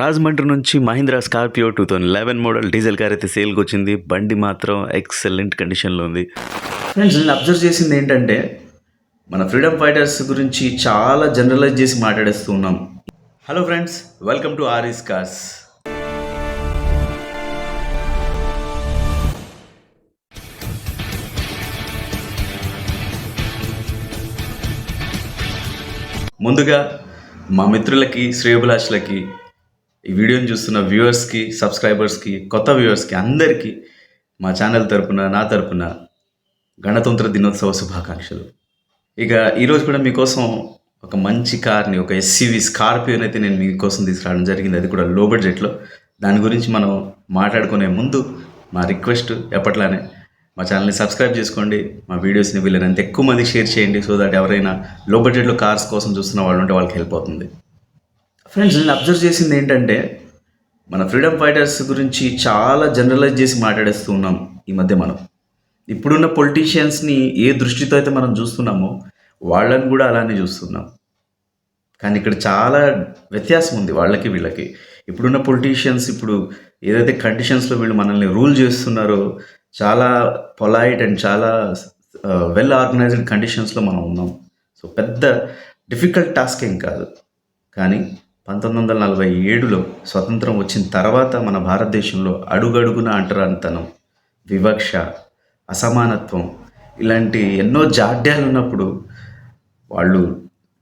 రాజమండ్రి నుంచి Mahindra Scorpio two thousand eleven model diesel car అయితే సేల్కి వచ్చింది. బండి మాత్రం ఎక్సలెంట్ కండిషన్లో ఉంది. ఫ్రెండ్స్ నేను అబ్జర్వ్ చేసింది ఏంటంటే మన ఫ్రీడమ్ ఫైటర్స్ గురించి చాలా జనరలైజ్ చేసి మాట్లాడేస్తూ ఉన్నాం. Hello friends welcome to RS cars ముందుగా మా మిత్రులకి శ్రేయభిలాషులకి ఈ వీడియోని చూస్తున్న వ్యూవర్స్కి సబ్స్క్రైబర్స్కి కొత్త వ్యూవర్స్కి అందరికీ మా ఛానల్ తరపున నా తరపున గణతంత్ర దినోత్సవ శుభాకాంక్షలు. ఇక ఈరోజు కూడా మీకోసం ఒక మంచి కార్ని ఒక ఎస్సీవి స్కార్పియోని అయితే నేను మీకోసం తీసుకురావడం జరిగింది. అది కూడా లో. బడ్జెట్లో దాని గురించి మనం మాట్లాడుకునే ముందు మా రిక్వెస్ట్ ఎప్పట్లానే మా ఛానల్ని సబ్స్క్రైబ్ చేసుకోండి. మా వీడియోస్ని వీళ్ళని ఎక్కువ మంది షేర్ చేయండి సో దట్ ఎవరైనా లో బడ్జెట్లో కార్స్ కోసం చూస్తున్న వాళ్ళు ఉంటే వాళ్ళకి హెల్ప్ అవుతుంది. ఫ్రెండ్స్ నేను అబ్జర్వ్ చేసింది ఏంటంటే మన ఫ్రీడమ్ ఫైటర్స్ గురించి చాలా జనరలైజ్ చేసి మాట్లాడేస్తూ ఉన్నాం ఈ మధ్య మనం. ఇప్పుడున్న పొలిటీషియన్స్ని ఏ దృష్టితో అయితే మనం చూస్తున్నామో వాళ్ళని కూడా అలానే చూస్తున్నాం. కానీ ఇక్కడ చాలా వ్యత్యాసం ఉంది వాళ్ళకి వీళ్ళకి. ఇప్పుడున్న పొలిటీషియన్స్ ఇప్పుడు ఏదైతే కండిషన్స్లో వీళ్ళు మనల్ని రూల్ చేస్తున్నారో చాలా పొలైట్ అండ్ చాలా వెల్ ఆర్గనైజ్డ్ కండిషన్స్లో మనం ఉన్నాం. సో పెద్ద డిఫికల్ట్ టాస్క్ ఏం కాదు. కానీ పంతొమ్మిది వందల నలభై ఏడులో స్వతంత్రం వచ్చిన తర్వాత మన భారతదేశంలో అడుగడుగున అంటరానితనం వివక్ష అసమానత్వం ఇలాంటి ఎన్నో జాడ్యాలు ఉన్నప్పుడు వాళ్ళు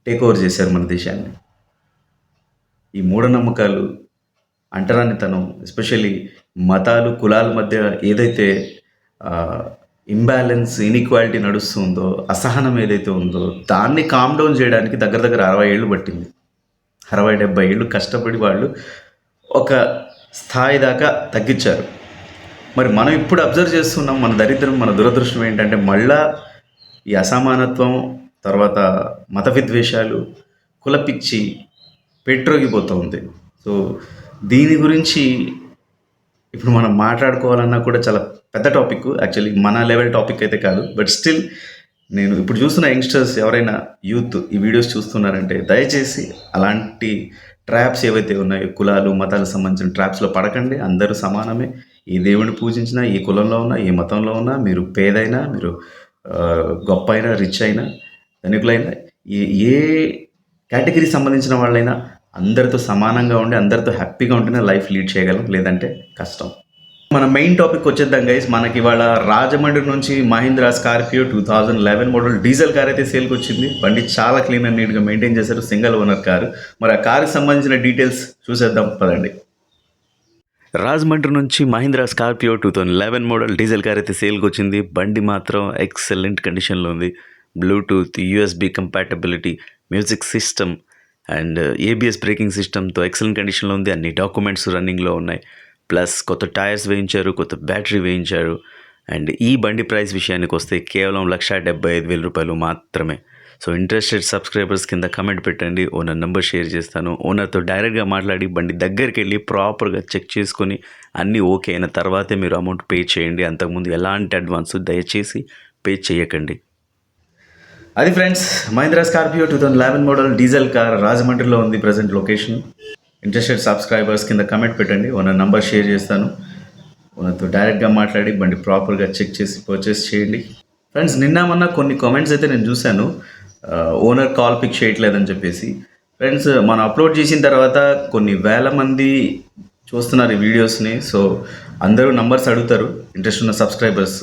టేక్ ఓవర్ చేశారు మన దేశాన్ని. ఈ మూఢనమ్మకాలు అంటరానితనం ఎస్పెషల్లీ మతాలు కులాల మధ్య ఏదైతే ఇంబ్యాలెన్స్ ఇన్ఈక్వాలిటీ నడుస్తుందో అసహనం ఏదైతే ఉందో దాన్ని కామ్ డౌన్ చేయడానికి దగ్గర దగ్గర అరవై ఏళ్ళు పట్టింది. అరవై డెబ్బై ఏళ్ళు కష్టపడి వాళ్ళు ఒక స్థాయి దాకా తగ్గించారు. మరి మనం ఇప్పుడు అబ్జర్వ్ చేస్తున్నాం మన దరిద్రం మన దురదృష్టం ఏంటంటే మళ్ళా ఈ అసమానత్వం తర్వాత మత విద్వేషాలు కులపిచ్చి పెట్రోగిపోతూ ఉంది. సో దీని గురించి ఇప్పుడు మనం మాట్లాడుకోవాలన్నా కూడా చాలా పెద్ద టాపిక్. యాక్చువల్లీ మన లెవెల్ టాపిక్ అయితే కాదు. బట్ స్టిల్ నేను ఇప్పుడు చూస్తున్న యంగ్స్టర్స్ ఎవరైనా యూత్ ఈ వీడియోస్ చూస్తున్నారంటే దయచేసి అలాంటి ట్రాప్స్ ఏవైతే ఉన్నాయో కులాలు మతాలకు సంబంధించిన ట్రాప్స్లో పడకండి. అందరూ సమానమే. ఏ దేవుని పూజించినా ఏ కులంలో ఉన్నా ఏ మతంలో ఉన్నా మీరు పేదైనా మీరు గొప్ప అయినా రిచ్ అయినా ధనికులైనా ఏ ఏ కేటగిరీ సంబంధించిన వాళ్ళైనా అందరితో సమానంగా ఉండి అందరితో హ్యాపీగా ఉంటేనే లైఫ్ లీడ్ చేయగలం. లేదంటే కష్టం. మన మెయిన్ టాపిక్ వచ్చేద్దాం గైస్ మనకి ఇవాళ రాజమండ్రి నుంచి Mahindra Scorpio two thousand eleven model diesel car అయితే సేల్కి వచ్చింది. బండి చాలా క్లీన్ అండ్ నీట్గా మెయింటైన్ చేశారు సింగిల్ ఓనర్ కారు. మరి ఆ కార్కి సంబంధించిన డీటెయిల్స్ చూసేద్దాం పదండి. రాజమండ్రి నుంచి Mahindra Scorpio two thousand eleven model diesel car అయితే సేల్కి వచ్చింది. బండి మాత్రం ఎక్సలెంట్ కండిషన్లో ఉంది. Bluetooth USB compatibility music system and ABS braking సిస్టమ్తో ఎక్సలెంట్ కండిషన్లో ఉంది. అన్ని డాక్యుమెంట్స్ రన్నింగ్లో ఉన్నాయి. ప్లస్ కొత్త టైర్స్ వేయించారు కొత్త బ్యాటరీ వేయించారు. అండ్ ఈ బండి ప్రైస్ విషయానికి వస్తే కేవలం లక్ష డెబ్బై ఐదు వేల రూపాయలు మాత్రమే. సో ఇంట్రెస్టెడ్ సబ్స్క్రైబర్స్ కింద కమెంట్ పెట్టండి ఓనర్ నెంబర్ షేర్ చేస్తాను. ఓనర్తో డైరెక్ట్గా మాట్లాడి బండి దగ్గరికి వెళ్ళి ప్రాపర్గా చెక్ చేసుకొని అన్నీ ఓకే అయిన తర్వాతే మీరు అమౌంట్ పే చేయండి. అంతకుముందు ఎలాంటి అడ్వాన్స్ దయచేసి పే చేయకండి. అది friends Mahindra Scorpio two thousand eleven model diesel car రాజమండ్రిలో ఉంది ప్రజెంట్ లొకేషన్. ఇంట్రెస్టెడ్ సబ్స్క్రైబర్స్ కింద కమెంట్ పెట్టండి. ఓనర్ నంబర్ షేర్ చేస్తాను. ఓనర్తో డైరెక్ట్గా మాట్లాడి బండి ప్రాపర్గా చెక్ చేసి పర్చేస్ చేయండి. ఫ్రెండ్స్ నిన్న మొన్న కొన్ని కామెంట్స్ అయితే నేను చూశాను. ఓనర్ కాల్ పిక్ చేయట్లేదని చెప్పేసి. ఫ్రెండ్స్ మనం అప్లోడ్ చేసిన తర్వాత కొన్ని వేల మంది చూస్తున్నారు ఈ వీడియోస్ని సో అందరూ నంబర్స్ అడుగుతారు. ఇంట్రెస్ట్ ఉన్న సబ్స్క్రైబర్స్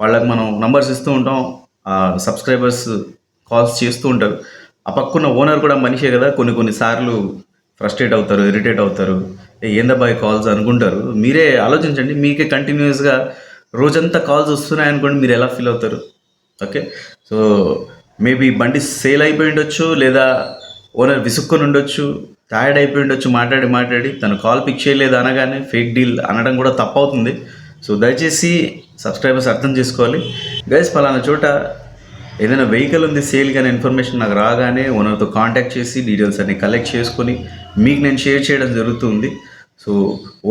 వాళ్ళకి మనం నంబర్స్ ఇస్తూ ఉంటాం. సబ్స్క్రైబర్స్ కాల్స్ చేస్తూ ఉంటారు. ఆ పక్కన ఓనర్ కూడా మనిషే కదా. కొన్ని కొన్ని సార్లు ఫ్రస్ట్రేట్ అవుతారు ఇరిటేట్ అవుతారు. "ఏ, ఏందబ్బాయి కాల్స్ అనుకుంటారు? మీరే ఆలోచించండి మీకే కంటిన్యూస్గా రోజంతా కాల్స్ వస్తున్నాయి అనుకోండి మీరు ఎలా ఫీల్ అవుతారు? ఓకే సో మేబీ బండి సేల్ అయిపోయి ఉండొచ్చు లేదా ఓనర్ విసుక్కొని ఉండొచ్చు టైర్డ్ అయిపోయి ఉండొచ్చు మాట్లాడి మాట్లాడి తను కాల్ పిక్ చేయలేదు అనగానే ఫేక్ డీల్ అనడం కూడా తప్పవుతుంది. సో దయచేసి సబ్స్క్రైబర్స్ అర్థం చేసుకోవాలి. గైస్ పలానా చోట ఏదైనా వెహికల్ ఉంది సేల్ కానీ ఇన్ఫర్మేషన్ నాకు రాగానే ఓనర్తో కాంటాక్ట్ చేసి డీటెయిల్స్ అన్ని కలెక్ట్ చేసుకొని మీకు నేను షేర్ చేయడం జరుగుతుంది. సో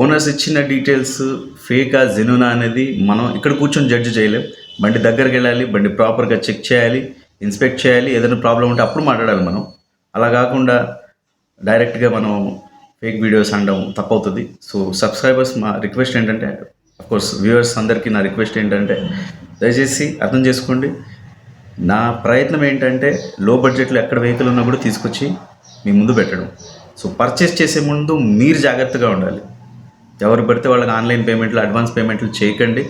ఓనర్స్ ఇచ్చిన డీటెయిల్స్ ఫేకా జెనునా అనేది మనం ఇక్కడ కూర్చొని జడ్జ్ చేయలేం. బండి దగ్గరికి వెళ్ళాలి బండి ప్రాపర్గా చెక్ చేయాలి ఇన్స్పెక్ట్ చేయాలి ఏదైనా ప్రాబ్లం ఉంటే అప్పుడు మాట్లాడాలి మనం. అలా కాకుండా డైరెక్ట్గా మనం ఫేక్ వీడియోస్ అనడం తప్పవుతుంది. సో సబ్స్క్రైబర్స్ మా రిక్వెస్ట్ ఏంటంటే అఫ్కోర్స్ వ్యూవర్స్ అందరికీ నా రిక్వెస్ట్ ఏంటంటే దయచేసి అర్థం చేసుకోండి. నా ప్రయత్నం ఏంటంటే లో బడ్జెట్లో ఎక్కడ వెహికల్ ఉన్నా కూడా తీసుకొచ్చి మీ ముందు పెట్టడం. సో పర్చేస్ చేసే ముందు మీరు జాగ్రత్తగా ఉండాలి. ఎవరు పడితే వాళ్ళకి ఆన్లైన్ పేమెంట్లు అడ్వాన్స్ పేమెంట్లు చేయకండి.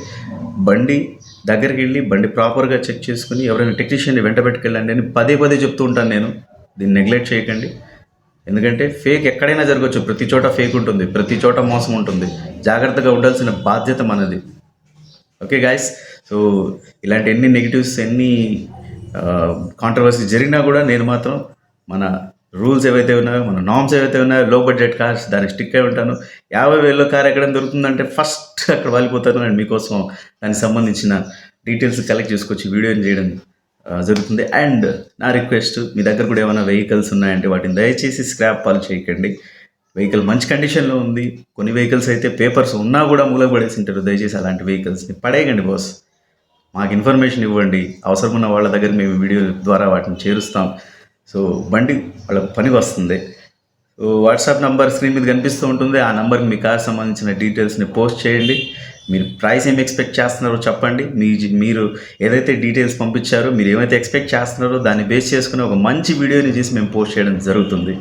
బండి దగ్గరికి వెళ్ళి బండి ప్రాపర్గా చెక్ చేసుకుని ఎవరైనా టెక్నీషియన్ని వెంట పెట్టుకెళ్ళండి అని పదే పదే చెప్తూ ఉంటాను నేను. దీన్ని నెగ్లెక్ట్ చేయకండి. ఎందుకంటే ఫేక్ ఎక్కడైనా జరగచ్చు. ప్రతి చోట ఫేక్ ఉంటుంది. ప్రతి చోట మోసం ఉంటుంది. జాగ్రత్తగా ఉండాల్సిన బాధ్యత మనది. ఓకే గాయస్ సో ఇలాంటి ఎన్ని నెగిటివ్స్ ఎన్ని కాంట్రవర్సీ జరిగినా కూడా నేను మాత్రం మన రూల్స్ ఏవైతే ఉన్నాయో మన నామ్స్ ఏవైతే ఉన్నాయో లో బడ్జెట్ కార్స్ దానికి స్టిక్ అయి ఉంటాను. యాభై వేల కార్ ఎక్కడ దొరుకుతుందంటే ఫస్ట్ అక్కడ వాలిపోతాను అండ్ మీకోసం దానికి సంబంధించిన డీటెయిల్స్ కలెక్ట్ చేసుకొచ్చి వీడియోని చేయడం జరుగుతుంది. అండ్ నా రిక్వెస్ట్ మీ దగ్గర కూడా ఏమైనా వెహికల్స్ ఉన్నాయంటే వాటిని దయచేసి స్క్రాప్ పాలు చేయకండి. వెహికల్ మంచి కండిషన్లో ఉంది. కొన్ని వెహికల్స్ అయితే పేపర్స్ ఉన్నా కూడా మూలపడేసి ఉంటారు. దయచేసి అలాంటి వెహికల్స్ని పడేయకండి బాస్ మాకు ఇన్ఫర్మేషన్ ఇవ్వండి. అవసరం ఉన్న వాళ్ళ దగ్గర మేము వీడియో ద్వారా వాటిని చేరుస్తాం. సో బండి వాళ్ళ పని వస్తుంది. సో వాట్సాప్ నంబర్ స్క్రీన్ మీద కనిపిస్తూ ఉంటుంది. ఆ నంబర్కి మీ కార్ సంబంధించిన డీటెయిల్స్ని పోస్ట్ చేయండి. మీరు ప్రైస్ ఏమి ఎక్స్పెక్ట్ చేస్తున్నారో చెప్పండి. మీ మీరు ఏదైతే డీటెయిల్స్ పంపించారో మీరు ఏమైతే ఎక్స్పెక్ట్ చేస్తున్నారో దాన్ని బేస్ చేసుకుని ఒక మంచి వీడియోని చేసి మేము పోస్ట్ చేయడం జరుగుతుంది.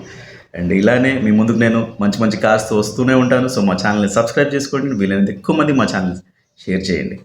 అండ్ ఇలానే మీ ముందుకు నేను మంచి మంచి కార్స్తో వస్తూనే ఉంటాను. సో మా ఛానల్ని సబ్స్క్రైబ్ చేసుకోండి. వీలైనంత ఎక్కువ మంది మా ఛానల్ షేర్ చేయండి.